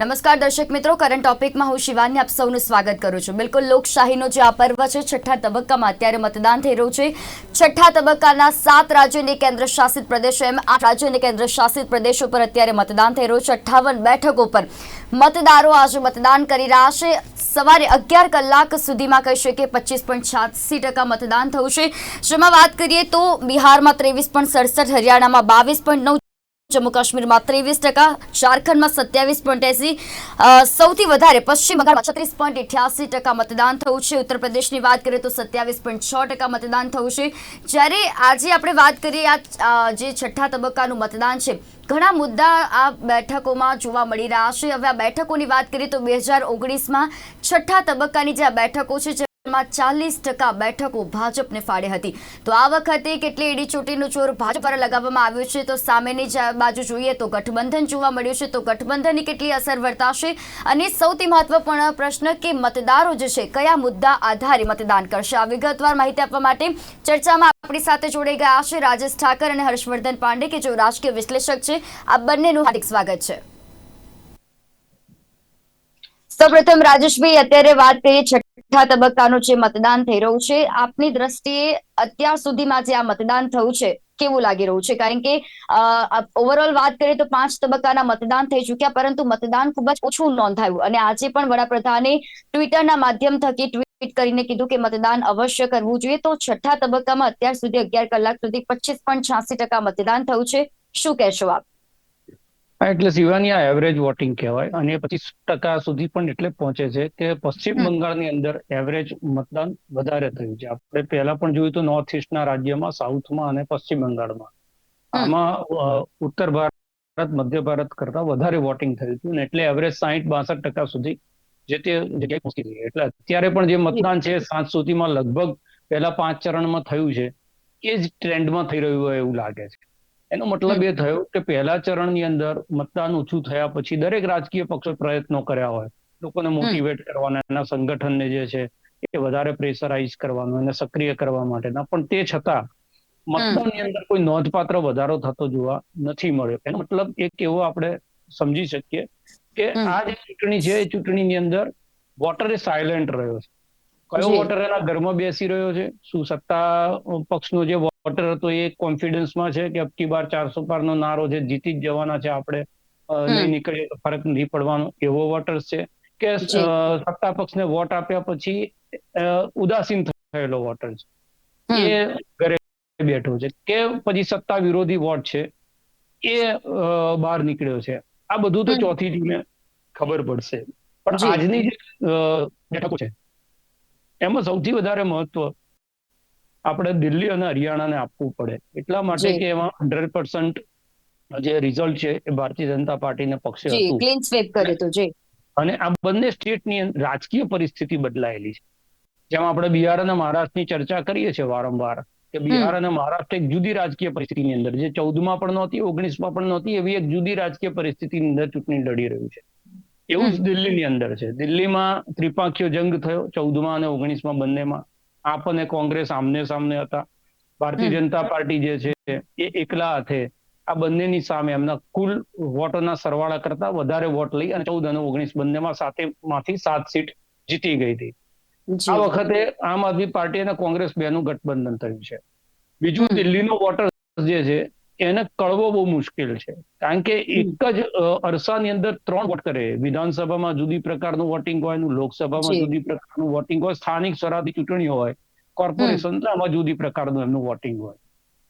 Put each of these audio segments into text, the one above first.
નમસ્કાર દર્શક મિત્રો કરંટ ટોપિકમાં હું શિવાની આપ સૌનું સ્વાગત કરું છું. બિલકુલ લોકશાહીનો જે આ પર્વ છે, છઠ્ઠા તબક્કામાં અત્યારે મતદાન થઈ રહ્યું છે. છઠ્ઠા તબક્કાના સાત રાજ્યોની કેન્દ્ર શાસિત પ્રદેશો એમ આઠ રાજ્યો અને કેન્દ્ર શાસિત પ્રદેશો પર અત્યારે મતદાન થઈ રહ્યું છે. અઠ્ઠાવન બેઠકો પર મતદારો આજે મતદાન કરી રહ્યા છે. સવારે અગિયાર કલાક સુધીમાં કહી શકીએ પચીસ પોઈન્ટ છ્યાસી ટકા મતદાન થયું છે. જેમાં વાત કરીએ તો બિહારમાં ત્રેવીસ પોઈન્ટ સડસઠ, હરિયાણામાં બાવીસ પોઈન્ટ નવ જમ્મુ કાશ્મીરમાં ત્રેવીસ ટકા, ઝારખંડમાં સત્યાવીસ પોઈન્ટ એસી સૌથી વધારે પશ્ચિમ બંગાળમાં છત્રીસ પોઈન્ટ અઠ્યાસી ટકા મતદાન થયું છે. ઉત્તર પ્રદેશની વાત કરીએ તો સત્યાવીસ પોઈન્ટ છ ટકા મતદાન થયું છે. જ્યારે આજે આપણે વાત કરીએ આ જે છઠ્ઠા તબક્કાનું મતદાન છે, ઘણા મુદ્દા આ બેઠકોમાં જોવા મળી રહ્યા છે. હવે આ બેઠકોની વાત કરીએ તો બે હજાર ઓગણીસમાં છઠ્ઠા તબક્કાની જે આ બેઠકો છે જેમાં ચાલીસ ટકા બેઠકો ભાજપને ફાળે હતી. તો આ વખતે કેટલી એડી ચોટીનું ચોર ભાજપ પર લગાવવામાં આવ્યું છે? તો સામેની બાજુ જોઈએ તો ગઠબંધન જોવા મળ્યું છે. તો ગઠબંધનની કેટલી અસર વર્તાશે? અને સૌથી મહત્વપૂર્ણ પ્રશ્ન કે મતદારો જે છે, કયા મુદ્દા આધારે મતદાન કરશે? આ વિગતવાર માહિતી આપવા માટે ચર્ચામાં આપણી સાથે જોડાઈ ગયા છે રાજેશ ઠાકર અને હર્ષવર્ધન પાંડે, કે જો રાજકીય વિશ્લેષક છે. આ બંનેનું હાર્દિક સ્વાગત છે. સૌપ્રથમ રાજેશભાઈ, અત્યારે વાત કરીએ છઠ્ઠા તબક્કાનું જે મતદાન થઈ રહ્યું છે, આપની દ્રષ્ટિએ અત્યાર સુધીમાં જે આ મતદાન થયું છે, કેવું લાગી રહ્યું છે? કારણ કે ઓવરઓલ વાત કરીએ તો પાંચ તબક્કાના મતદાન થઈ ચૂક્યા, પરંતુ મતદાન ખૂબ જ ઓછું નોંધાયું. અને આજે પણ વડાપ્રધાને ટ્વિટરના માધ્યમ થકી ટ્વીટ કરીને કીધું કે મતદાન અવશ્ય કરવું જોઈએ. તો છઠ્ઠા તબક્કામાં અત્યાર સુધી અગિયાર કલાક સુધી પચીસ પોઈન્ટ છ્યાસી ટકા મતદાન થયું છે. શું કહેશો આપ? એટલે શિવાની આ એવરેજ વોટિંગ કહેવાય. અને પચીસ ટકા સુધી પણ એટલે પહોંચે છે કે પશ્ચિમ બંગાળની અંદર એવરેજ મતદાન વધારે થયું છે. આપણે પહેલા પણ જોયું તો નોર્થ ઇસ્ટના રાજ્યમાં સાઉથમાં અને પશ્ચિમ બંગાળમાં. આમાં ઉત્તર ભારત મધ્ય ભારત કરતા વધારે વોટિંગ થયું હતું. ને એટલે એવરેજ સાહીઠ બાસઠ ટકા સુધી જે તે જગ્યાએ પહોંચી ગઈ. એટલે અત્યારે પણ જે મતદાન છે સાંજ સુધીમાં લગભગ પહેલા પાંચ ચરણમાં થયું છે. એ જ ટ્રેન્ડમાં થઈ રહ્યું હોય એવું લાગે છે. એનો મતલબ એ થયો કે પહેલા ચરણની અંદર મતદાન ઓછું થયા પછી દરેક રાજકીય પક્ષો પ્રયત્નો કર્યા હોય. લોકોને મોટિવેટ કરવાના એના સંગઠનને જે છે એ વધારે પ્રેશરાઇઝ કરવાનું એને સક્રિય કરવા માટેના. પણ તે છતાં મતદાનની અંદર કોઈ નોંધપાત્ર વધારો થતો જોવા નથી મળ્યો. એનો મતલબ એક એવો આપણે સમજી શકીએ કે આ જે ચૂંટણી છે એ ચૂંટણીની અંદર વોટર એ સાયલેન્ટ રહ્યો છે. કયો વોટર એના ઘરમાં બેસી રહ્યો છે? શું સત્તા પક્ષનો જે વોટર હતો એ કોન્ફિડન્સમાં છે કે અબકી બાર ચારસો પારનો નારો છે જીતી જ જવાના છે આપણે? નહીં નીકળીએ તો ફરક નહીં પડવાનો એવો વોટર છે કે સત્તા પક્ષને વોટ આપ્યા પછી ઉદાસીન થયેલો વોટર છે. એ ઘરે બેઠો છે કે પછી સત્તા વિરોધી વોટ છે એ બહાર નીકળ્યો છે. આ બધું તો ચોથી ટીમે ખબર પડશે. પણ આજની જે બેઠકો છે એમાં સૌથી વધારે મહત્વ આપણે દિલ્હી અને હરિયાણાને આપવું પડે. એટલા માટે કે એમાં હંડ્રેડ પર્સન્ટ જે રિઝલ્ટ છે એ ભારતીય જનતા પાર્ટીને પક્ષે હતું. ક્લીન સ્વેપ કર્યું હતું જી. અને આ બંને સ્ટેટની રાજકીય પરિસ્થિતિ બદલાયેલી છે. જેમાં આપણે બિહાર અને મહારાષ્ટ્રની ચર્ચા કરીએ છીએ વારંવાર કે બિહાર અને મહારાષ્ટ્ર એક જુદી રાજકીય પરિસ્થિતિની અંદર જે ચૌદમાં પણ નહોતી ઓગણીસમાં પણ નહોતી એવી એક જુદી રાજકીય પરિસ્થિતિની અંદર ચૂંટણી લડી રહ્યું છે. એવું જ દિલ્હીની અંદર છે. દિલ્હીમાં ત્રિપાંખીયો જંગ થયો ચૌદમાં અને ઓગણીસમાં બંનેમાં. આપ અને કોંગ્રેસ આમને સામને હતા. ભારતીય જનતા પાર્ટી જે છે એ એકલા હાથે આ બંનેની સામે એમના કુલ વોટોના સરવાળા કરતા વધારે વોટ લઈ અને ચૌદ અને ઓગણીસ બંનેમાં સાથે માંથી સાત સીટ જીતી ગઈ હતી. આ વખતે આમ આદમી પાર્ટી અને કોંગ્રેસ બેનું ગઠબંધન થયું છે. બીજું. દિલ્હીનો વોટર જે છે એને કળવો બહુ મુશ્કેલ છે. કારણ કે એક જ અરસાની અંદર ત્રણ વોટ કરે. વિધાનસભામાં જુદી પ્રકારનું વોટિંગ હોય લોકસભામાં જુદી પ્રકારનું વોટિંગ હોય સ્થાનિક સ્વરાજની ચૂંટણી હોય કોર્પોરેશન આમાં જુદી પ્રકારનું એમનું વોટિંગ હોય.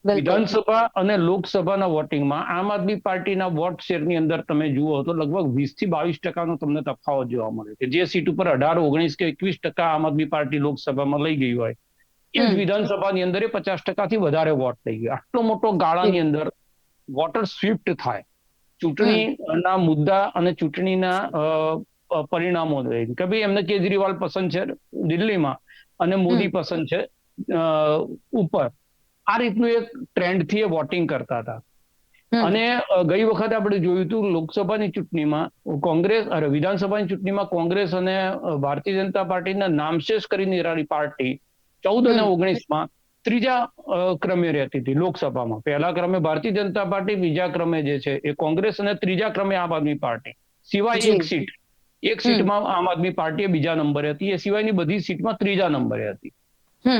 વિધાનસભા અને લોકસભાના વોટિંગમાં આમ આદમી પાર્ટીના વોટ શેરની અંદર તમે જુઓ તો લગભગ વીસથી બાવીસ ટકાનો તમને તફાવત જોવા મળે છે. જે સીટ ઉપર અઢાર ઓગણીસ કે એકવીસ ટકા આમ આદમી પાર્ટી લોકસભામાં લઈ ગઈ હોય એ જ વિધાનસભાની અંદર એ પચાસ ટકાથી વધારે વોટ થઈ ગયો. આટલો મોટો ગાળાની અંદર વોટર સ્વિફ્ટ થાય. ચૂંટણીના મુદ્દા અને ચૂંટણીના પરિણામો લઈને કે ભાઈ એમને કેજરીવાલ પસંદ છે દિલ્હીમાં અને મોદી પસંદ છે ઉપર. આ રીતનું એક ટ્રેન્ડથી એ વોટિંગ કરતા હતા. અને ગઈ વખત આપણે જોયું હતું લોકસભાની ચૂંટણીમાં કોંગ્રેસ અરે વિધાનસભાની ચૂંટણીમાં કોંગ્રેસ અને ભારતીય જનતા પાર્ટીના નામશેષ કરી નિરાળી પાર્ટી ચૌદ અને ઓગણીસમાં ત્રીજા ક્રમે રહેતી હતી લોકસભામાં. પહેલા ક્રમે ભારતીય જનતા પાર્ટી બીજા ક્રમે જે છે એ કોંગ્રેસ અને ત્રીજા ક્રમે આમ આદમી પાર્ટી. સિવાય એક સીટ એક સીટમાં આમ આદમી પાર્ટી બીજા નંબરે હતી. એ સિવાયની બધી સીટમાં ત્રીજા નંબરે હતી.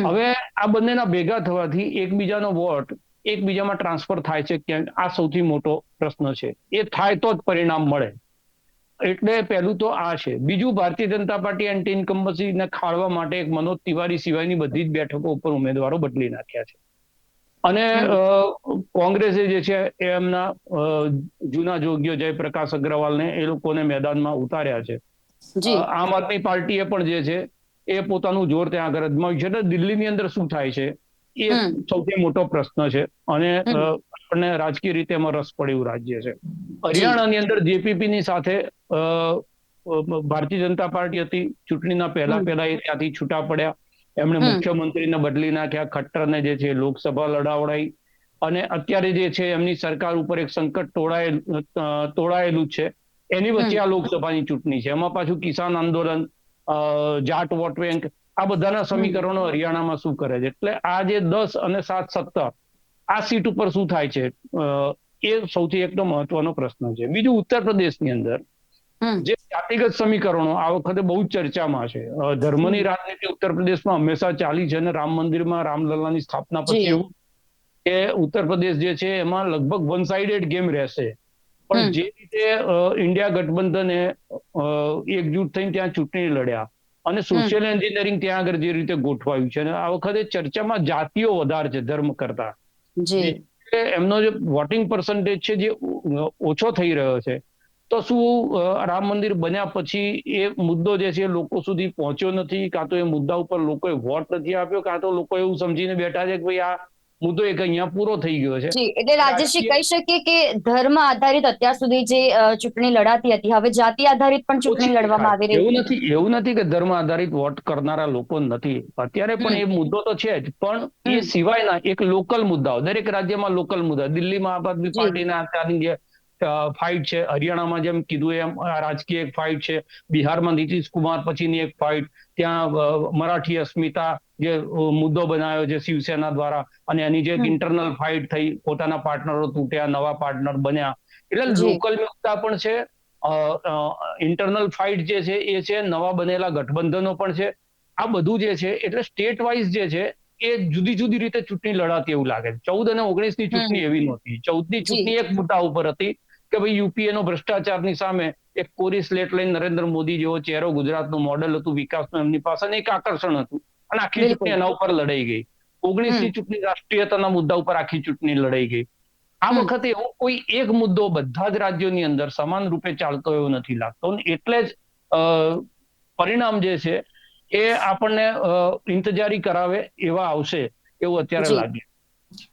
હવે આ બંનેના ભેગા થવાથી એકબીજાનો વોટ એકબીજામાં ટ્રાન્સફર થાય છે ક્યાંક? આ સૌથી મોટો પ્રશ્ન છે. એ થાય તો જ પરિણામ મળે. એટલે પહેલું તો આ છે. બીજું ભારતીય જનતા પાર્ટી એન્ટી ઇન્કમ્બન્સીને ખાળવા માટે એક મનોજ તિવારી સિવાયની બધી જ બેઠકો ઉપર ઉમેદવારો બદલી નાખ્યા છે. અને કોંગ્રેસે જે છે એમના જૂના જોગ્યો જયપ્રકાશ અગ્રવાલને એ લોકોને મેદાનમાં ઉતાર્યા છે. આમ આદમી પાર્ટીએ પણ જે છે એ પોતાનું જોર ત્યાં આગળ અજમાવ્યું છે. એટલે દિલ્હીની અંદર શું થાય છે? એ સૌથી મોટો પ્રશ્ન છે. અને. આપણને રાજકીય રીતે એમાં રસ પડે એવું રાજ્ય છે. હરિયાણાની અંદર જેપીપી ની સાથે ભારતીય જનતા પાર્ટી હતી. ચૂંટણીના પહેલા પહેલા એ ત્યાંથી છૂટા પડ્યા. એમણે મુખ્યમંત્રીને બદલી નાખ્યા. ખટ્ટરને જે છે લોકસભા લડાવડાઈ. અને અત્યારે જે છે એમની સરકાર ઉપર એક સંકટ તોડાયેલું તોડાયેલું છે. એની વચ્ચે આ લોકસભાની ચૂંટણી છે. એમાં પાછું કિસાન આંદોલન જાટ વોટ બેંક આ બધાના સમીકરણો હરિયાણામાં શું કરે છે? એટલે આ જે દસ અને સાત સત્તર આ સીટ ઉપર શું થાય છે? એ સૌથી એકદમ મહત્વનો પ્રશ્ન છે. બીજું ઉત્તર પ્રદેશની અંદર જે જાતિગત સમીકરણો આ વખતે બહુ જ ચર્ચામાં છે. ધર્મની રાજનીતિ ઉત્તર પ્રદેશમાં હંમેશા ચાલી છે અને રામ મંદિરમાં રામલલ્લાની સ્થાપના પછી એવું કે ઉત્તર પ્રદેશ જે છે એમાં લગભગ વન સાઇડેડ ગેમ રહેશે. પણ જે રીતે ઇન્ડિયા ગઠબંધને એકજૂટ થઈને ત્યાં ચૂંટણી લડ્યા અને સોશિયલ એન્જિનિયરિંગ ત્યાં આગળ જે રીતે ગોઠવાયું છે અને આ વખતે ચર્ચામાં જાતિઓ વધારે છે ધર્મ કરતા. જી. એમનો જે વોટિંગ પર્સન્ટેજ છે જે ઓછો થઈ રહ્યો છે, તો શું રામ મંદિર બન્યા પછી એ મુદ્દો જે છે લોકો સુધી પહોંચ્યો નથી? કાં તો એ મુદ્દા ઉપર લોકોએ વોટ નથી આપ્યો? કાં તો લોકો એવું સમજીને બેઠા છે કે ભાઈ આ મુદ્દો એક અહીંયા પૂરો થઈ ગયો છે. જી એટલે રાજેશજી કહી શકીએ કે ધર્મ આધારિત અત્યાર સુધી જે ચૂંટણી લડાતી હતી હવે જાતિ આધારિત પણ ચૂંટણી લડવામાં આવી રહી એવું નથી એવું નથી કે ધર્મ આધારિત વોટ કરનારા લોકો નથી. અત્યારે પણ એ મુદ્દો તો છે જ પણ એ સિવાયના એક લોકલ મુદ્દાઓ દરેક રાજ્યમાં લોકલ મુદ્દા દિલ્હીમાં આમ આદમી પાર્ટીના જે ફાઇટ છે. હરિયાણામાં જેમ કીધું એમ રાજકીય એક ફાઇટ છે. બિહારમાં નીતિશ કુમાર પછીની એક ફાઇટ ત્યાં મરાઠી અસ્મિતા જે મુદ્દો બનાવ્યો છે શિવસેના દ્વારા અને એની જે ઇન્ટરનલ ફાઇટ થઈ પોતાના પાર્ટનરો તૂટ્યા નવા પાર્ટનર બન્યા. એટલે લોકલ મુદ્દા પણ છે. ઇન્ટરનલ ફાઇટ જે છે એ છે નવા બનેલા ગઠબંધનો પણ છે. આ બધું જે છે એટલે સ્ટેટ વાઇઝ જે છે એ જુદી જુદી રીતે ચૂંટણી લડાતી એવું લાગે છે. ચૌદ અને ઓગણીસની ચૂંટણી એવી નહોતી. ચૌદની ચૂંટણી એક મુદ્દા ઉપર હતી. કે ભાઈ યુપીએ નો ભ્રષ્ટાચારની સામે એક કોરી સ્લેટ લઈને નરેન્દ્ર મોદી જેવો ચહેરો ગુજરાતનું મોડેલ હતું વિકાસનું એમની પાસે એક આકર્ષણ હતું. અને આખી ચૂંટણી એના ઉપર લડાઈ ગઈ. ઓગણીસ ચૂંટણી રાષ્ટ્રીયતાના મુદ્દા ઉપર આખી ચૂંટણી લડાઈ ગઈ. આ વખતે એવો કોઈ એક મુદ્દો બધા જ રાજ્યોની અંદર સમાન રૂપે ચાલતો એવો નથી લાગતો. એટલે જ અ, પરિણામ જે છે એ આપણને ઇંતજારી કરાવે એવા આવશે એવું અત્યારે લાગે.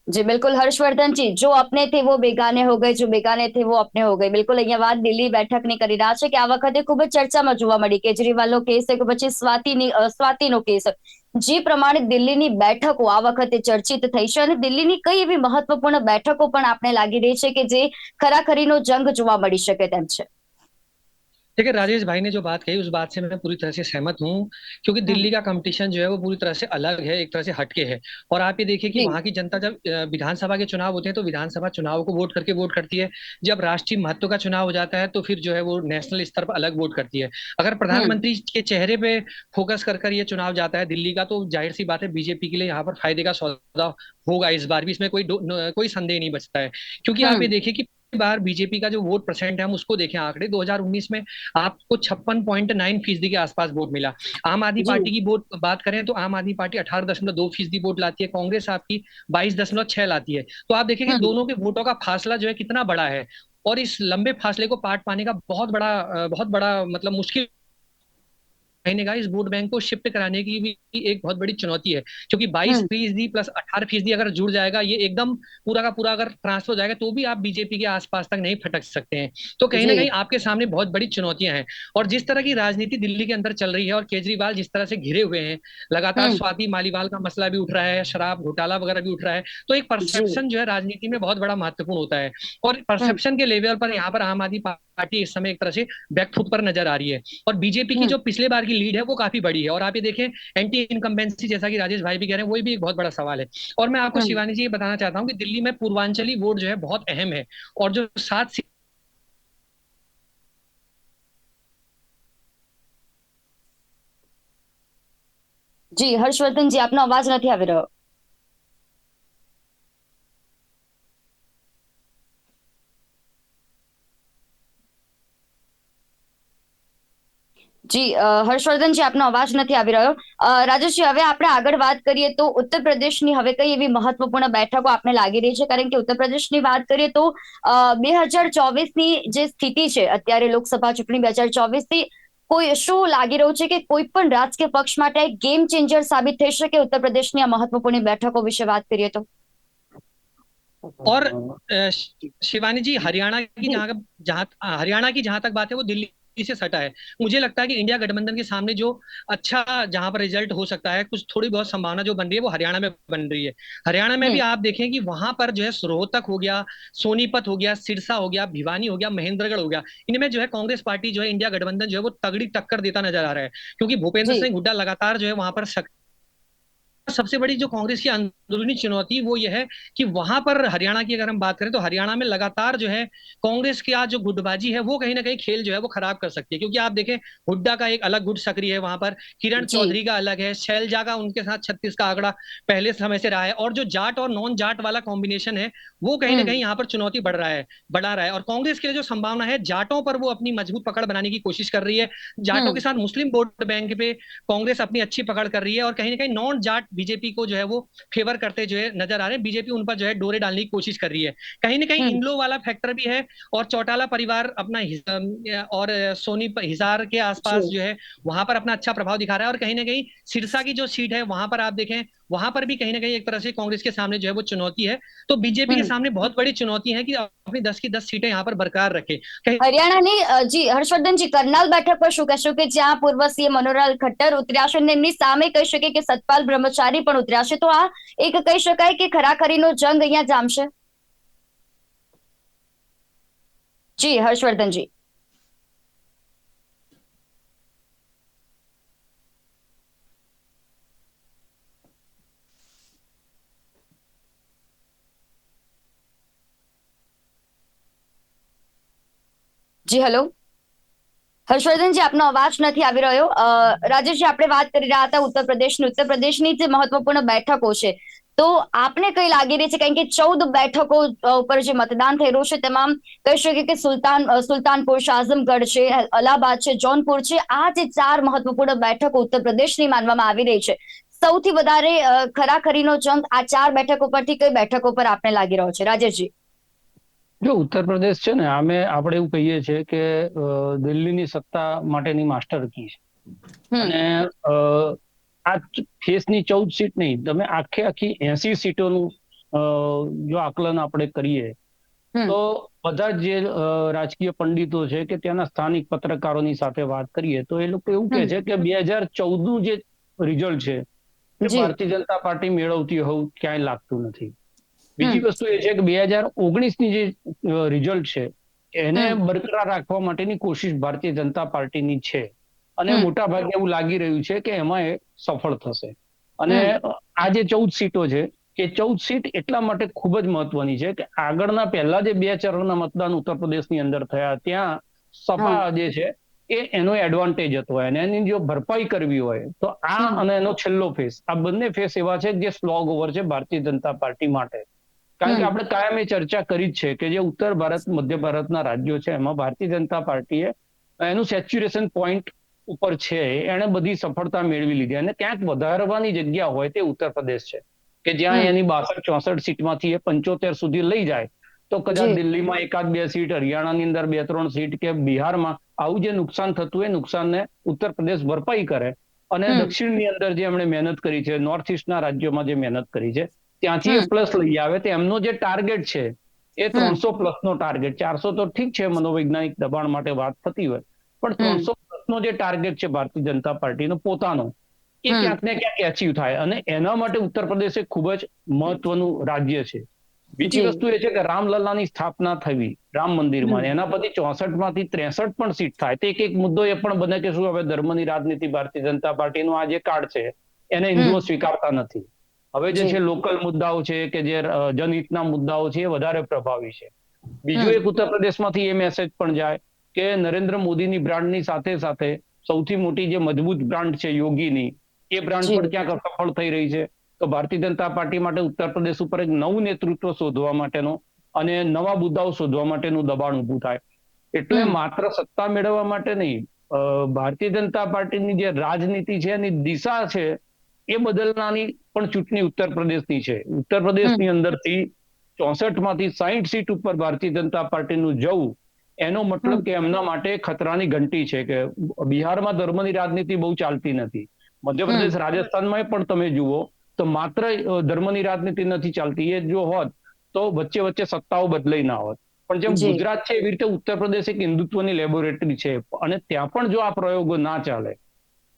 जी बिल्कुल हर्षवर्धन जी जो अपने थे वो बेगाने हो गए जो बेगाने थे वो अपने हो गए બિલકુલ અહીંયા વાત દિલ્હી બેઠકની કરી રહ્યા છે કે આ વખતે ખૂબ જ ચર્ચામાં જોવા મળી કેજરીવાલનો કેસ કે પછી સ્વાતિની અ, સ્વાતિનો કેસ જે પ્રમાણે દિલ્હીની બેઠકો આ વખતે ચર્ચિત થઈ છે અને દિલ્હીની કઈ એવી મહત્વપૂર્ણ બેઠકો પણ આપણે લાગી રહી છે કે જે ખરાખરીનો જંગ જોવા મળી શકે તેમ છે देखिए राजेश भाई ने जो बात कही उस बात से मैं पूरी तरह से सहमत हूँ क्योंकि दिल्ली का कंपटीशन जो है वो पूरी तरह से अलग है एक तरह से हटके है। और आप ये देखिए कि जी। वहाँ की जनता जब अ, विधानसभा के चुनाव होते हैं तो विधानसभा चुनाव को वोट करके वोट करती है। जब राष्ट्रीय महत्व का चुनाव हो जाता है तो फिर जो है वो नेशनल स्तर पर अलग वोट करती है। अगर प्रधानमंत्री के चेहरे पे फोकस कर कर ये चुनाव जाता है दिल्ली का तो ज़ाहिर सी बात है बीजेपी के लिए यहाँ पर फ़ायदे का सौदा होगा। इस बार भी इसमें कोई दो- न- कोई संदेह नहीं बचता है। क्योंकि आप हम्म। ये देखिए कि बार बीजेपी का जो वोट परसेंट है हम उसको देखें आंकड़े। 2019 में आपको छप्पन पॉइंट नाइन फ़ीसदी के आसपास वोट मिला। आम आदमी पार्टी की वोट बात करें तो आम आदमी पार्टी अठारह दशमलव दो फ़ीसदी वोट लाती है कांग्रेस आपकी बाईस दशमलव छह लाती है। तो आप देखेंगे हम्म। दोनों के वोटों का फासला जो है कितना बड़ा है। और इस लंबे फासले को पाट पाने का बहुत बड़ा बहुत बड़ा मतलब मुश्किल महीने का इस वोट बैंक को शिफ्ट कराने की भी एक बहुत बड़ी चुनौती है क्योंकि 22 हम्म। फ़ीसदी प्लस 18 फ़ीसदी अगर जुड़ जाएगा ये एकदम पूरा का पूरा अगर ट्रांसफ़र हो जाएगा तो भी आप बीजेपी के आसपास तक नहीं फटक सकते हैं। तो कहीं ना कहीं आपके सामने बहुत बड़ी चुनौतियाँ हैं। और जिस तरह की राजनीति दिल्ली के अंदर चल रही है और केजरीवाल जिस तरह से घिरे हुए हैं लगातार हम्म। स्वाति मालीवाल का मसला भी उठ रहा है शराब घोटाला वगैरह भी उठ रहा है तो एक परसेप्शन जो है राजनीति में बहुत बड़ा महत्वपूर्ण होता है। और परसेप्शन के लेवल पर यहाँ पर आम आदमी पार्टी पार्टी इस समय एक तरह से बैकफुट पर नज़र आ रही है। और बीजेपी की हम्म। जो पिछले बार की लीड है वो काफ़ी बड़ी है। और आप ये देखें एंटी इनकम्बेंसी जैसा कि राजेश भाई भी कह रहे हैं वही भी एक बहुत बड़ा सवाल है। और मैं आपको हम्म। शिवानी जी ये बताना चाहता हूँ कि दिल्ली में पूर्वांचली वोट जो है बहुत अहम है। और जो सात जी हर्षवर्धन जी આપનો आवाज़ नहीं आ रहा। જી અ, હર્ષવર્ધનજી આપનો અવાજ નથી આવી રહ્યો અ, રાજેશજી હવે આપણે આગળ વાત કરીએ તો ઉત્તર પ્રદેશની હવે કઈ એવી મહત્વપૂર્ણ બેઠકો આપને લાગી રહી છે કારણ કે ઉત્તર પ્રદેશની વાત કરીએ તો બે હજાર ચોવીસની જે સ્થિતિ છે અત્યારે લોકસભા ચૂંટણી બે હજાર ચોવીસથી કોઈ શું લાગી રહ્યું છે કે કોઈ પણ રાજકીય પક્ષ માટે એક ગેમ ચેન્જર સાબિત થઈ શકે ઉત્તર પ્રદેશની આ મહત્વપૂર્ણ બેઠકો વિશે વાત કરીએ તો और अ, शि- शिवानी जी हरियाणा की जहाँ जहाँ हरियाणा की जहां तक बात है वो दिल्ली से सटा है। मुझे लगता है कि इंडिया गठबंधन के सामने जो अच्छा जहाँ पर रिज़ल्ट हो सकता है कुछ थोड़ी बहुत संभावना जो बन रही है वो हरियाणा में बन रही है। हरियाणा में भी आप देखें कि वहाँ पर जो है रोहतक हो गया सोनीपत हो गया सिरसा हो गया भिवानी हो गया महेंद्रगढ़ हो गया इनमें जो है कांग्रेस पार्टी जो है इंडिया गठबंधन जो है वो तगड़ी टक्कर देता नज़र आ रहा है। क्योंकि भूपेंद्र सिंह हुड्डा लगातार जो है वहाँ पर. सबसे बड़ी जो कांग्रेस की अंदरूनी चुनौती वो ये है कि वहाँ पर हरियाणा की अगर हम बात करें तो हरियाणा में लगातार जो है कांग्रेस की आज जो गुटबाजी है वो कहीं ना कहीं खेल जो है वो खराब कर सकती है क्योंकि आप देखें हुड्डा का एक अलग गुट सक्रिय है वहाँ पर किरण चौधरी का अलग है शैलजा का उनके साथ छत्तीस का आंकड़ा पहले समय से रहा है और जो जाट और नॉन जाट वाला कॉम्बिनेशन है वो कहीं ना हम्म। कहीं यहाँ पर चुनौती बढ़ रहा है बढ़ा रहा है और कांग्रेस के लिए जो संभावना है जाटों पर वो अपनी मज़बूत पकड़ बनाने की कोशिश कर रही है जाटों हम्म। के साथ मुस्लिम वोट बैंक पे कांग्रेस अपनी अच्छी पकड़ कर रही है और कहीं ना कहीं नॉन जाट बीजेपी को जो है वो फेवर करते जो है नज़र आ रहे हैं। बीजेपी उन पर जो है डोरे डालने की कोशिश कर रही है। कहीं ना कहीं हम्म। इंग्लो वाला फैक्टर भी है और चौटाला परिवार अपना और सोनी हिसार के आसपास जो है वहाँ पर अपना अच्छा प्रभाव दिखा रहा है और कहीं ना कहीं सिरसा की जो सीट है वहाँ पर आप देखें वहां पर भी कहीं ना कहीं एक तरह से कांग्रेस के सामने जो है वो चुनौती है तो बीजेपी के हम्म। सामने बहुत बड़ी चुनौती है कि अपनी दस की दस सीटें यहाँ पर बरकरार रखे कहीं હરિયાણાની અ, જી હર્ષવર્ધનજી કરનાલ બેઠક પર શું કહેશો કે જ્યાં પૂર્વ સીએમ મનોહરલાલ ખટ્ટર ઉતર્યા છે અને એમની સામે કહી શકે કે સતપાલ બ્રહ્મચારી પણ ઉતર્યા છે તો આ એક કહી શકાય કે ખરાખરીનો જંગ અહીંયા જામશે જી હર્ષવર્ધનજી જી હેલો હર્ષવર્ધનજી આપનો અવાજ નથી આવી રહ્યો. રાજેશજી, આપણે વાત કરી રહ્યા હતા ઉત્તર પ્રદેશની. ઉત્તર પ્રદેશની જે મહત્વપૂર્ણ બેઠકો છે. તો આપને કઈ લાગી રહી છે કારણ કે ચૌદ બેઠકો ઉપર જે મતદાન થઈ રહ્યું છે, તેમાં કહી શકીએ કે સુલતાન સુલતાનપુર છે આઝમગઢ છે અલ્હાબાદ છે, જૌનપુર છે, આ જે ચાર મહત્વપૂર્ણ બેઠકો ઉત્તર પ્રદેશની માનવામાં આવી રહી છે. સૌથી વધારે ખરાખરીનો જંગ આ ચાર બેઠકો પરથી કઈ બેઠકો પર આપને લાગી રહ્યો છે? રાજેશજી. જો ઉત્તર પ્રદેશ છે ને આમે આપણે એવું કહીએ છીએ કે દિલ્હીની સત્તા માટેની માસ્ટર કી છે. અને આ ફેસની ચૌદ સીટ નહીં તમે આખે આખી એસી સીટોનું જો આકલન આપણે કરીએ તો બધા જ જે રાજકીય પંડિતો છે કે ત્યાંના સ્થાનિક પત્રકારોની સાથે વાત કરીએ તો એ લોકો એવું કહે છે કે બે હજાર ચૌદનું જે રિઝલ્ટ છે. ભારતીય જનતા પાર્ટી મેળવતી હોવું ક્યાંય લાગતું નથી. બીજી વસ્તુ એ છે કે બે હજાર ઓગણીસની જે રિઝલ્ટ છે એને બરકરાર રાખવા માટેની કોશિશ ભારતીય જનતા પાર્ટીની છે. અને મોટા ભાગે એવું લાગી રહ્યું છે કે એમાં એ સફળ થશે. અને આ જે ચૌદ સીટો છે એ ચૌદ સીટ એટલા માટે ખૂબ જ મહત્વની છે કે આગળના પહેલા જે બે ચરણના મતદાન ઉત્તર પ્રદેશની અંદર થયા ત્યાં સપા જે છે એ એનો એડવાન્ટેજ હતો. અને એની જો ભરપાઈ કરવી હોય તો આ અને એનો છેલ્લો ફેસ આ બંને ફેસ એવા છે જે સ્લોગ ઓવર છે ભારતીય જનતા પાર્ટી માટે. કારણ કે આપણે કાયમ એ ચર્ચા કરી જ છે કે જે ઉત્તર ભારત મધ્ય ભારતના રાજ્યો છે એમાં ભારતીય જનતા પાર્ટીએ એનું સેચ્યુરેશન પોઈન્ટ ઉપર છે એણે બધી સફળતા મેળવી લીધી અને ક્યાંક વધારવાની જગ્યા હોય તે ઉત્તર પ્રદેશ છે. કે જ્યાં એની બાસઠ ચોસઠ સીટમાંથી એ પંચોતેર સુધી લઈ જાય તો કદાચ. દિલ્હીમાં એકાદ બે સીટ હરિયાણાની અંદર બે ત્રણ સીટ કે બિહારમાં આવું જે નુકસાન થતું એ નુકસાનને ઉત્તર પ્રદેશ ભરપાઈ કરે અને દક્ષિણની અંદર જે એમણે મહેનત કરી છે નોર્થ ઇસ્ટના રાજ્યોમાં જે મહેનત કરી છે ત્યાંથી એ પ્લસ લઈ આવે. તો એમનો જે ટાર્ગેટ છે એ ત્રણસો પ્લસ નો ટાર્ગેટ ચારસો તો ઠીક છે મનોવૈજ્ઞાનિક દબાણ માટે વાત થતી હોય. પણ ત્રણસો પ્લસ નો જે ટાર્ગેટ છે ભારતીય જનતા પાર્ટીનો પોતાનો એ ક્યાંક ને ક્યાંક એચીવ થાય. અને એના માટે ઉત્તર પ્રદેશ એ ખૂબ જ મહત્વનું રાજ્ય છે. બીજી વસ્તુ એ છે કે રામલલ્લાની સ્થાપના થવી રામ મંદિરમાં. એના પછી ચોસઠમાંથી ત્રેસઠ પણ સીટ થાય. તો એક એક મુદ્દો એ પણ બને કે શું હવે ધર્મની રાજનીતિ ભારતીય જનતા પાર્ટીનો આ જે કાર્ડ છે એને હિન્દુઓ સ્વીકારતા નથી. હવે જે છે લોકલ મુદ્દાઓ છે કે જે જનહિતના મુદ્દાઓ છે એ વધારે પ્રભાવી છે. બીજું એક ઉત્તર પ્રદેશમાંથી એ મેસેજ પણ જાય કે નરેન્દ્ર મોદીની બ્રાન્ડની સાથે સાથે સૌથી મોટી જે મજબૂત બ્રાન્ડ છે યોગીની એ બ્રાન્ડ પણ ક્યાંક સફળ થઈ રહી છે. તો ભારતીય જનતા પાર્ટી માટે ઉત્તર પ્રદેશ ઉપર એક નવું નેતૃત્વ શોધવા માટેનો અને નવા મુદ્દાઓ શોધવા માટેનું દબાણ ઊભું થાય. એટલે માત્ર સત્તા મેળવવા માટે નહીં ભારતીય જનતા પાર્ટીની જે રાજનીતિ છે એની દિશા છે એ બદલવાની પણ ચૂંટણી ઉત્તર પ્રદેશની છે. ઉત્તર પ્રદેશની અંદરથી ચોસઠમાંથી સાહીઠ સીટ ઉપર ભારતીય જનતા પાર્ટીનું જવું એનો મતલબ કે એમના માટે ખતરાની ઘંટી છે કે બિહારમાં ધર્મની રાજનીતિ બહુ ચાલતી નથી. મધ્યપ્રદેશ રાજસ્થાનમાં પણ તમે જુઓ તો માત્ર ધર્મની રાજનીતિ નથી ચાલતી. એ જો હોત તો વચ્ચે વચ્ચે સત્તાઓ બદલાઈ ના હોત. પણ જેમ ગુજરાત છે એવી રીતે ઉત્તર પ્રદેશ એક હિન્દુત્વની લેબોરેટરી છે. અને ત્યાં પણ જો આ પ્રયોગો ના ચાલે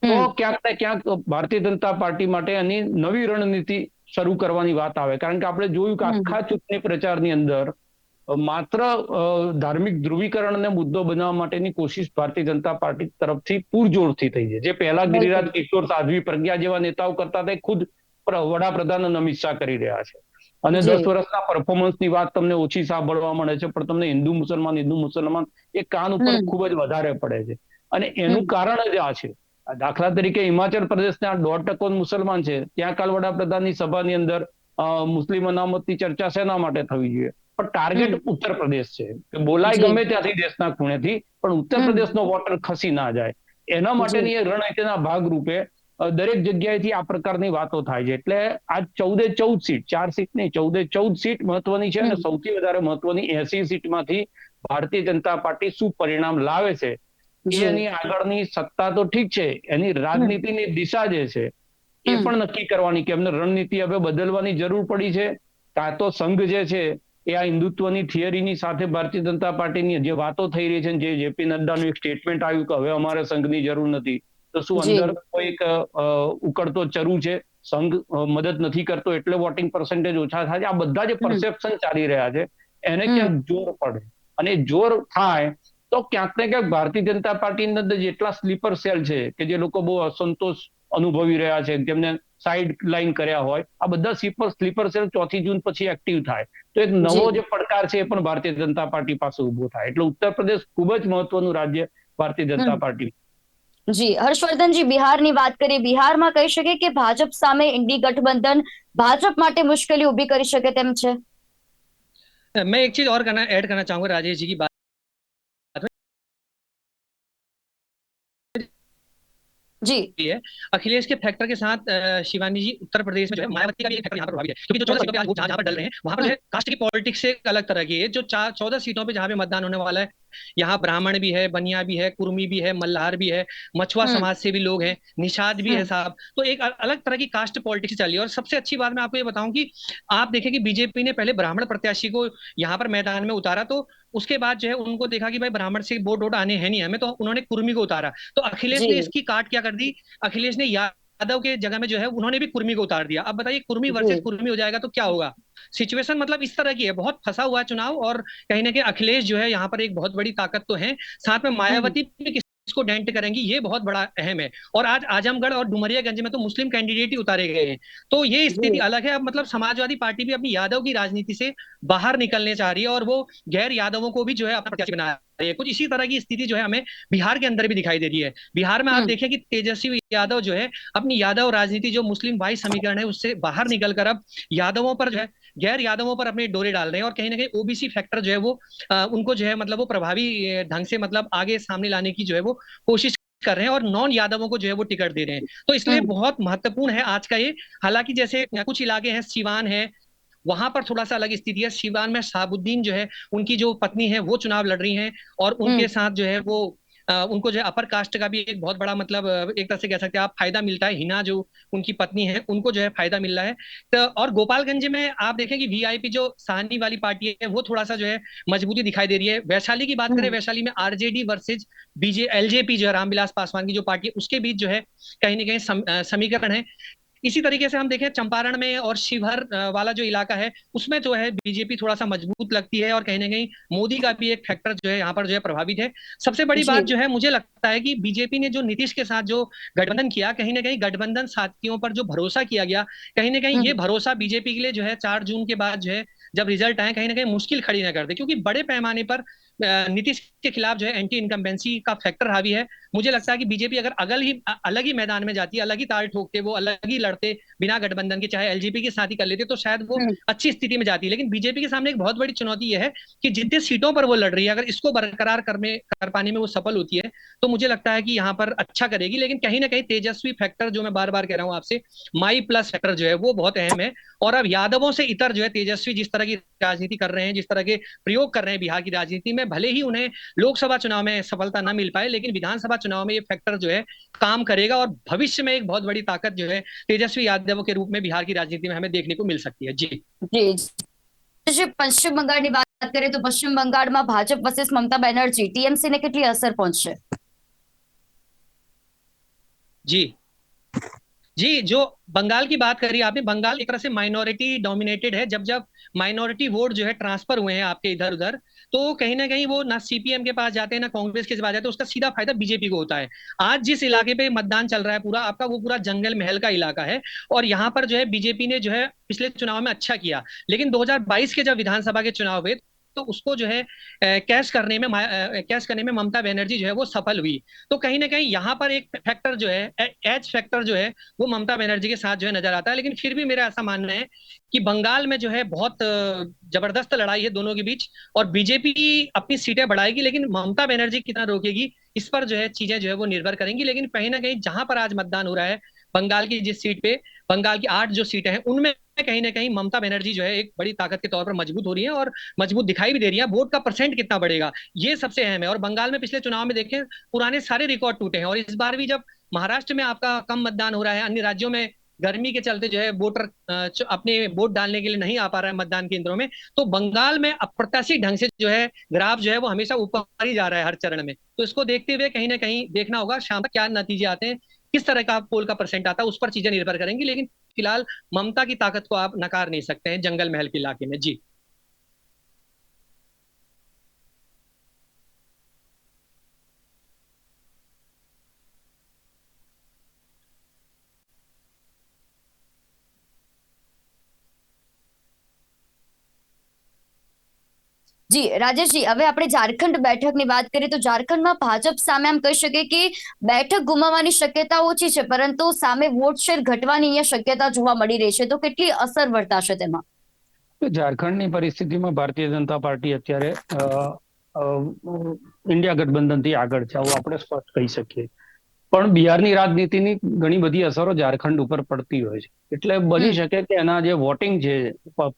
તો ક્યાંક ને ક્યાંક ભારતીય જનતા પાર્ટી માટે એની નવી રણનીતિ શરૂ કરવાની વાત આવે. કારણ કે આપણે જોયું કે આખા ચૂંટણી પ્રચારની અંદર માત્ર ધાર્મિક ધ્રુવીકરણને મુદ્દો બનાવવા માટેની કોશિશ ભારતીય જનતા પાર્ટી તરફથી પૂરજોરથી થઈ છે. જે પહેલા ગિરિરાજ કિશોર સાધ્વી પ્રજ્ઞા જેવા નેતાઓ કરતા તે ખુદ પ્ર- વડાપ્રધાન અને અમિત શાહ કરી રહ્યા છે. અને દસ વર્ષના પરફોર્મન્સની વાત તમને ઓછી સાંભળવા મળે છે પણ તમને હિન્દુ મુસલમાન હિન્દુ મુસલમાન એ કાન ઉપર. ખૂબ જ વધારે પડે છે. અને એનું કારણ જ આ છે. દાખલા તરીકે હિમાચલ પ્રદેશના દોઢ ટકો મુસલમાન છે. ત્યાં કાલ વડાપ્રધાનની સભાની અંદર મુસ્લિમ અનામતની ચર્ચા શેના માટે થવી જોઈએ? પણ ટાર્ગેટ ઉત્તર પ્રદેશ છે. કે બોલાય ગમે ત્યાંથી દેશના ખૂણેથી પણ ઉત્તર પ્રદેશનો વોટર ખસી ના જાય. એના માટેની રણનીતિના ભાગરૂપે દરેક જગ્યાએથી આ પ્રકારની વાતો થાય છે. એટલે આ ચૌદે ચૌદ સીટ ચાર સીટ નહીં ચૌદે ચૌદ સીટ મહત્વની છે અને સૌથી વધારે મહત્વની એસી સીટમાંથી ભારતીય જનતા પાર્ટી શું પરિણામ લાવે છે. એની આગળની સત્તા તો ઠીક છે એની રાજનીતિની દિશા જે છે એ પણ નક્કી કરવાની કે એમને રણનીતિ હવે બદલવાની જરૂર પડી છે. કાં તો સંઘ જે છે એ આ હિન્દુત્વની થિયરીની સાથે ભારતીય જનતા પાર્ટીની જે વાતો થઈ રહી છે જે જેપી નડ્ડાનું એક સ્ટેટમેન્ટ આવ્યું કે હવે અમારે સંઘની જરૂર નથી. તો શું અંદર કોઈક ઉકળતો ચરુ છે? સંઘ મદદ નથી કરતો એટલે વોટિંગ પર્સન્ટેજ ઓછા થાય છે. આ બધા જે પરસેપ્શન ચાલી રહ્યા છે. એને ક્યાંક જોર પડે. અને જોર થાય તો ક્યાંક ને ક્યાંક ભારતીય જનતા પાર્ટીની અંદર જેટલા સ્લીપર સેલ છે કે જે લોકો બહુ અસંતોષ અનુભવી રહ્યા છે જેમને સાઈડ લાઈન કર્યા હોય આ બધા સ્લીપર સ્લીપર સેલ ચોથી જૂન પછી એક્ટિવ થાય તો એક નવો જી. જે પડકાર છે એ પણ ભારતીય જનતા પાર્ટી પાસે ઉભો થાય એટલે ઉત્તર પ્રદેશ ખૂબ જ મહત્વનું રાજ્ય ભારતીય જનતા હમ. પાર્ટી જી હર્ષવર્ધનજી બિહારની વાત કરીએ બિહારમાં કહી શકીએ કે ભાજપ સામે ઇન્ડી ગઠબંધન ભાજપ માટે મુશ્કેલી ઊભી કરી શકે તેમ છે मैं एक चीज और करना ऐड करना चाहूंगा राजेश जी की बात जी। है अखिलेश के फैक्टर के साथ शिवानी जी उत्तर प्रदेश में जो है मायावती का भी एक फैक्टर यहाँ पर प्रभावी है। क्योंकि जो चौदह सीटों पे आज जहाँ पर डल रहे हैं वहाँ पर है कास्ट की पॉलिटिक्स से अलग तरह की है। जो चार चौदह सीटों पे जहाँ पे मतदान होने वाला है यहाँ ब्राह्मण भी है बनिया भी है कुर्मी भी है मल्हार भी है मछुआ हम्म। समाज से भी लोग हैं निषाद भी है हम्म। साहब। तो एक अलग तरह की कास्ट पॉलिटिक्स चल रही है। और सबसे अच्छी बात मैं आपको ये बताऊँ कि आप देखें कि बीजेपी ने पहले ब्राह्मण प्रत्याशी को यहाँ पर मैदान में उतारा। तो उसके बाद जो है उनको देखा कि भाई ब्राह्मण से वोट वोट आने हैं नहीं हमें तो उन्होंने कुर्मी को उतारा। तो अखिलेश ने इसकी काट क्या कर दी? अखिलेश ने यादव के जगह में जो है उन्होंने भी कुर्मी को उतार दिया। अब बताइए कुर्मी वर्सेस कुर्मी हो जाएगा तो क्या होगा? सिचुएशन मतलब इस तरह की है बहुत फंसा हुआ है चुनाव और कहीं ना कहीं अखिलेश जो है यहाँ पर एक बहुत बड़ी ताकत तो है। साथ में मायावती भी किसको डेंट करेंगी ये बहुत बड़ा अहम है। और आज आजमगढ़ और डुमरियागंज में तो मुस्लिम कैंडिडेट ही उतारे गए हैं। तो ये स्थिति अलग है। अब मतलब समाजवादी पार्टी भी अपनी यादव की राजनीति से बाहर निकलने चाह रही है और वो गैर यादवों को भी जो है अपना प्रत्याशी बना रही है। कुछ इसी तरह की स्थिति जो है हमें बिहार के अंदर भी दिखाई दे रही है। बिहार में आप हम्म। देखें कि तेजस्वी यादव जो है अपनी यादव राजनीति जो मुस्लिम वाई समीकरण है उससे बाहर निकलकर अब यादवों पर जो है गैर यादवों पर अपने डोरे डाल रहे हैं और कहीं ना कहीं ओबीसी फैक्टर जो है वो अ, उनको जो है मतलब वो प्रभावी ढंग से मतलब आगे सामने लाने की जो है वो कोशिश कर रहे हैं और नॉन यादवों को जो है वो टिकट दे रहे हैं तो इसलिए हम्म। बहुत महत्वपूर्ण है आज का ये हालाँकि जैसे कुछ इलाके हैं सिवान है वहाँ पर थोड़ा सा अलग स्थिति है सिवान में शाहबुद्दीन जो है उनकी जो पत्नी है वो चुनाव लड़ रही हैं और उनके हम्म। साथ जो है वो उनको जो है अपर कास्ट का भी एक बहुत बड़ा मतलब एक तरह से कह सकते हैं आप फ़ायदा मिलता है। हिना जो उनकी पत्नी है उनको जो है फ़ायदा मिल रहा है। तो और गोपालगंज में आप देखें कि वीआईपी जो साहनी वाली पार्टी है वो थोड़ा सा जो है मजबूती दिखाई दे रही है। वैशाली की बात करें हम्म। वैशाली में आरजेडी वर्सेज बीजे एलजेपी जो है रामविलास पासवान की जो पार्टी है उसके बीच जो है कहीं ना कहीं समीकरण है। इसी तरीके से हम देखें चंपारण में और शिवहर वाला जो इलाका है उसमें जो है बीजेपी थोड़ा सा मज़बूत लगती है और कहीं ना कहीं मोदी का भी एक फैक्टर जो है यहाँ पर जो है प्रभावित है सबसे बड़ी बात जो है मुझे लगता है कि बीजेपी ने जो नीतीश के साथ जो गठबंधन किया कहीं ना कहीं गठबंधन साथियों पर जो भरोसा किया गया कहीं ना कहीं ये हम्म। भरोसा बीजेपी के लिए जो है चार जून के बाद जो है जब रिज़ल्ट आए कहीं ना कहीं मुश्किल खड़ी ना कर दे क्योंकि बड़े पैमाने पर नीतीश के खिलाफ जो है एंटी इनकम्बेंसी का फैक्टर हावी है। मुझे लगता है कि बीजेपी अगर अगल ही अलग ही मैदान में जाती अलग ही ताल ठोकते वो अलग ही लड़ते बिना गठबंधन के चाहे एलजेपी के साथ ही कर लेते तो शायद वो हम्म। अच्छी स्थिति में जाती लेकिन बीजेपी के सामने एक बहुत बड़ी चुनौती यह है कि जितने सीटों पर वो लड़ रही है अगर इसको बरकरार कर में कर पाने में वो सफल होती है तो मुझे लगता है कि यहाँ पर अच्छा करेगी। लेकिन कहीं ना कहीं तेजस्वी फैक्टर जो मैं बार बार कह रहा हूँ आपसे माई प्लस फैक्टर जो है वो बहुत अहम है। और अब यादवों से इतर जो है तेजस्वी जिस तरह की राजनीति कर रहे हैं जिस तरह के प्रयोग कर रहे हैं बिहार की राजनीति में भले ही उन्हें लोकसभा चुनाव में सफलता न मिल पाए लेकिन विधानसभा चुनाव में ये फैक्टर जो है काम करेगा और भविष्य में एक बहुत बड़ी ताकत जो है तेजस्वी यादव के रूप में बिहार की राजनीति में हमें देखने को मिल सकती है जी જી જે પશ્ચિમ બંગાળની વાત કરીએ તો પશ્ચિમ બંગાળમાં ભાજપ વર્સેસ મમતા બેનર્જી ટીએમસી ને કેટલી અસર પહોંચશે जी जी, जो बंगाल की बात करी आपने, बंगाल एक तरह से माइनॉरिटी डोमिनेटेड है। जब जब माइनॉरिटी वोट जो है ट्रांसफ़र हुए हैं आपके इधर उधर तो कहीं ना कहीं वो ना सीपीएम के पास जाते हैं, ना कांग्रेस के पास जाते हैं उसका सीधा फ़ायदा बीजेपी को होता है। आज जिस इलाके पे मतदान चल रहा है पूरा, आपका वो पूरा जंगल महल का इलाका है, और यहाँ पर जो है बीजेपी ने जो है पिछले चुनाव में अच्छा किया। लेकिन 2022 के जब विधानसभा के चुनाव हुए तो उसको जो है कैश करने में कैश करने में ममता बनर्जी जो है वो सफल हुई। तो कहीं ना कहीं यहाँ पर एक फैक्टर जो है एच फैक्टर जो है, वो ममता बनर्जी के साथ जो है नज़र आता है। लेकिन फिर भी मेरा ऐसा मानना है कि बंगाल में जो है बहुत ज़बरदस्त लड़ाई है दोनों के बीच और बीजेपी अपनी सीटें बढ़ाएगी, लेकिन ममता बनर्जी कितना रोकेगी, इस पर जो है चीज़ें जो है वो निर्भर करेंगी। लेकिन कहीं ना कहीं जहाँ पर आज मतदान हो रहा है, बंगाल की जिस सीट पे, बंगाल की आठ जो सीटें हैं, उनमें कहीं ना कहीं ममता बनर्जी जो है एक बड़ी ताकत के तौर पर मज़बूत हो रही है और मज़बूत दिखाई भी दे रही है। वोट का परसेंट कितना बढ़ेगा? ये सबसे अहम है। और बंगाल में पिछले चुनाव में देखें, पुराने सारे रिकॉर्ड टूटे हैं। और इस बार भी जब महाराष्ट्र में आपका कम मतदान हो रहा है, अन्य राज्यों में गर्मी के चलते जो है वोटर अपने वोट डालने के लिए नहीं आ पा रहा है मतदान केंद्रों में तो बंगाल में अप्रत्याशित ढंग से जो है ग्राफ जो है वो हमेशा ऊपर ही जा रहा है हर चरण में। तो इसको देखते हुए कहीं ना कहीं देखना होगा, शाम तक क्या नतीजे आते हैं, किस तरह का पोल का परसेंट आता है, उस पर चीज़ें निर्भर करेंगी। लेकिन फिलहाल ममता की ताकत को आप नकार नहीं सकते हैं जंगल महल के इलाके में जी જી રાજેશજી હવે આપણે ઝારખંડ બેઠકની વાત કરીએ તો ઝારખંડમાં ભાજપ સામે આમ કહી શકીએ કે બેઠક ગુમાવવાની શક્યતા ઓછી છે પરંતુ સામે વોટ શેર ઘટવાની અહીંયા શક્યતા જોવા મળી રહી છે. તો કેટલી અસર વર્તાશે તેમાં? ઝારખંડની પરિસ્થિતિમાં ભારતીય જનતા પાર્ટી અત્યારે ઇન્ડિયા ગઠબંધનથી આગળ છે આવું આપણે સ્પષ્ટ કહી શકીએ. પણ બિહારની રાજનીતિની ઘણી બધી અસરો ઝારખંડ ઉપર પડતી હોય છે. એટલે બની શકે કે એના જે વોટિંગ છે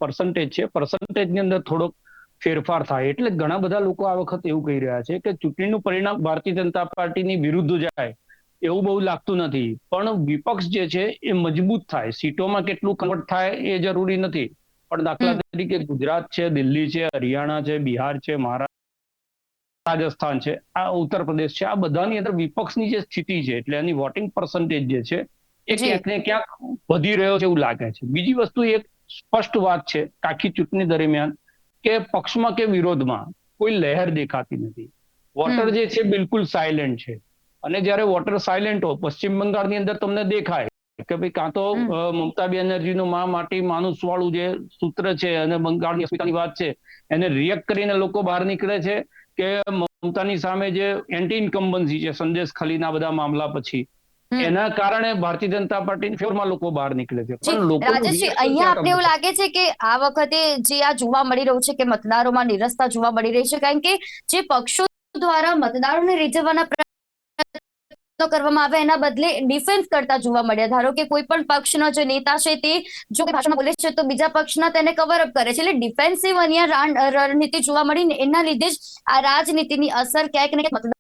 પર્સન્ટેજ છે પર્સન્ટેજની અંદર થોડોક ફેરફાર થાય. એટલે ઘણા બધા લોકો આ વખત એવું કહી રહ્યા છે કે ચૂંટણીનું પરિણામ ભારતીય જનતા પાર્ટીની વિરુદ્ધ જાય. એવું બહુ લાગતું નથી. પણ વિપક્ષ જે છે એ મજબૂત થાય. સીટોમાં કેટલું કન્વર્ટ થાય એ જરૂરી નથી. પણ દાખલા તરીકે ગુજરાત છે દિલ્હી છે હરિયાણા છે બિહાર છે મહારાષ્ટ્ર રાજસ્થાન છે આ ઉત્તર પ્રદેશ છે આ બધાની અંદર વિપક્ષની જે સ્થિતિ છે એટલે એની વોટિંગ પર્સન્ટેજ જે છે એ ક્યાંક ને ક્યાંક વધી રહ્યો છે એવું લાગે છે. બીજી વસ્તુ એક સ્પષ્ટ વાત છે આખી ચૂંટણી દરમિયાન કે પક્ષમાં કે વિરોધમાં કોઈ લહેર દેખાતી નથી. વોટર જે છે બિલકુલ સાયલેન્ટ છે. અને જ્યારે વોટર સાયલેન્ટ હોય પશ્ચિમ બંગાળની અંદર તમને દેખાય કે ભાઈ કાં તો મમતા બેનર્જીનું મા માટી માનુસ વાળું જે સૂત્ર છે અને બંગાળની અસ્મિતાની વાત છે એને રિએક્ટ કરીને લોકો બહાર નીકળે છે કે મમતાની સામે જે એન્ટી ઇન્કમ્બન્સી છે સંદેશ ખલીના બધા મામલા પછી. એના કારણે ભારતીય જનતા પાર્ટીની ફેવરમાં લોકો બહાર નીકળે છે. પણ લોકો રાજેશજી અહીંયા આપણે એવું લાગે છે કે આ વખતે જે આ જોવા મળી રહ્યું છે કે મતદારોમાં નિરસતા જોવા મળી રહી છે કારણ કે જે પક્ષો દ્વારા મતદારોને રીઝવવાના પ્રયત્નો કરવામાં આવે એના બદલે ડિફેન્સ કરતા જોવા મળ્યા. ધારો કે કોઈ પણ પક્ષનો જે નેતા છે તે જો કોઈ ભાષામાં બોલે છે તો બીજા પક્ષના તેને કવર અપ કરે છે. એટલે ડિફેન્સિવ અહીંયા રાણ- રણનીતિ જોવા મળી ને એના લીધે જ આ રાજનીતિની અસર ક્યાંક ને ક્યાંક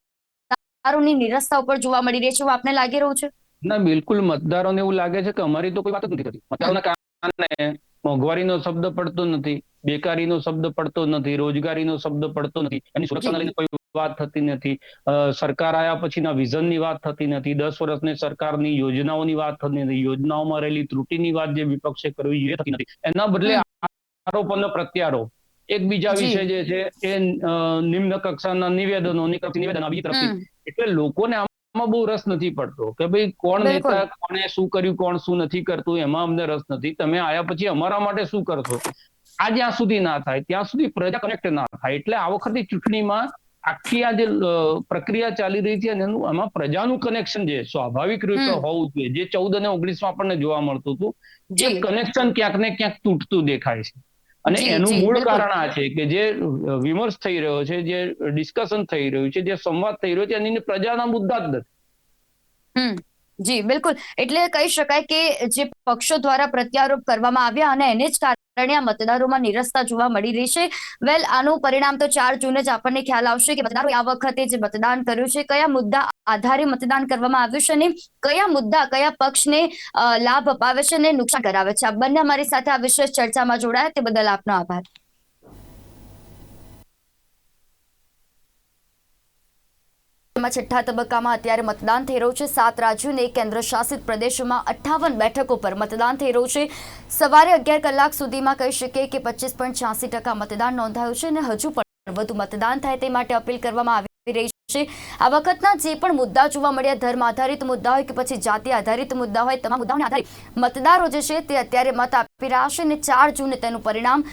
મતદારોની નિરસ્તા ઉપર જોવા મળી રહી છે એવું આપને લાગી રહ્યું છે? ના બિલકુલ મતદારોને એવું લાગે છે કે અમારી તો કોઈ વાત જ નથી થતી મતદારોના કારણે મોંઘવારીનો શબ્દ પડતો નથી બેકારીનો શબ્દ પડતો નથી રોજગારીનો શબ્દ પડતો નથી એની સુરક્ષાના લઈને કોઈ વાત થતી નથી. સરકાર આવ્યા પછીના વિઝનની વાત થતી નથી. દસ વર્ષની સરકારની યોજનાઓની વાત થતી નથી. યોજનાઓમાં રહેલી ત્રુટીની વાત જે વિપક્ષે કરવી એ થતી નથી. એના બદલે. આરોપ અને પ્રત્યારોપ. એકબીજા વિશે જે છે એ નિમ્ન કક્ષાના નિવેદનો નિવેદન આ બીજી તરફથી. એટલે લોકોને આમાં બહુ રસ નથી પડતો કે ભાઈ કોણ નેતા કોણે શું કર્યું કોણ શું નથી કરતું એમાં અમને રસ નથી. તમે આયા પછી અમારા માટે શું કરશો? આ જ્યાં સુધી ના થાય ત્યાં સુધી પ્રજા કનેક્ટ ના થાય. એટલે આ વખતે ચૂંટણીમાં આખી આ જે પ્રક્રિયા ચાલી રહી છે અને એનું આમાં પ્રજાનું કનેક્શન જે સ્વાભાવિક રીતે હોવું જોઈએ. જે ચૌદ અને ઓગણીસમાં આપણને જોવા મળતું હતું એ કનેક્શન ક્યાંક ને ક્યાંક તૂટતું દેખાય છે. અને એનું મૂળ કારણ આ છે કે જે વિમર્શ થઈ રહ્યો છે જે ડિસ્કશન થઈ રહ્યું છે જે સંવાદ થઈ રહ્યો છે એની પ્રજાના મુદ્દા જ નથી. જી, બિલકુલ. એટલે કહી શકાય કે જે પક્ષો દ્વારા પ્રત્યારોપ કરવામાં આવ્યા અને એને જ કારણે આ મતદારોમાં નિરસતા જોવા મળી રહી છે. વેલ, આનું પરિણામ તો ચાર જૂને જ આપણને ખ્યાલ આવશે કે મતદારોએ આ વખતે જે મતદાન કર્યું છે, કયા મુદ્દા આધારે મતદાન કરવામાં આવ્યું છે અને કયા મુદ્દા, કયા પક્ષને લાભ અપાવે છે અને નુકસાન કરાવે છે. આ બંને અમારી સાથે આ વિશેષ ચર્ચામાં જોડાયા. તે બદલ આપનો આભાર. માં છઠ્ઠા તબક્કામાં અત્યારે મતદાન થઈ રહ્યું છે. સાત રાજ્યો અને કેન્દ્રશાસિત કેન્દ્ર શાસિત પ્રદેશોમાં અઠ્ઠાવન બેઠકો પર મતદાન થઈ રહ્યું છે. સવારે અગિયાર કલાક સુધીમાં કહી શકીએ કે પચીસ પોઈન્ટ છ્યાસી ટકા મતદાન નોંધાયું છે અને હજુ પણ વધુ મતદાન થાય તે માટે અપીલ કરવામાં આવી આ વખતના જે પણ મુદ્દા જોવા મળ્યા, ધર્મ આધારિત મુદ્દા હોય કે પછી જાતિ આધારિત મુદ્દા હોય, તમામ મુદ્દાઓને આધારિત મતદારો જે છે તે અત્યારે મત આપી રહ્યા છે અને ચાર જૂને તેનું પરિણામ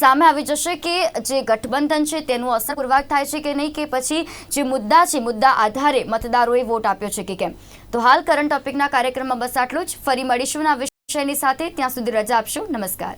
સામે આવી જશે કે જે ગઠબંધન છે તેનું અસરપૂર્વક થાય છે કે નહીં કે પછી જે મુદ્દા છે, મુદ્દા આધારે મતદારોએ વોટ આપ્યો છે કે કેમ. તો હાલ કરંટ ટોપિકના કાર્યક્રમમાં બસ આટલું જ. ફરી મળીશું આ વિષયની સાથે. ત્યાં સુધી રજા આપશો. નમસ્કાર.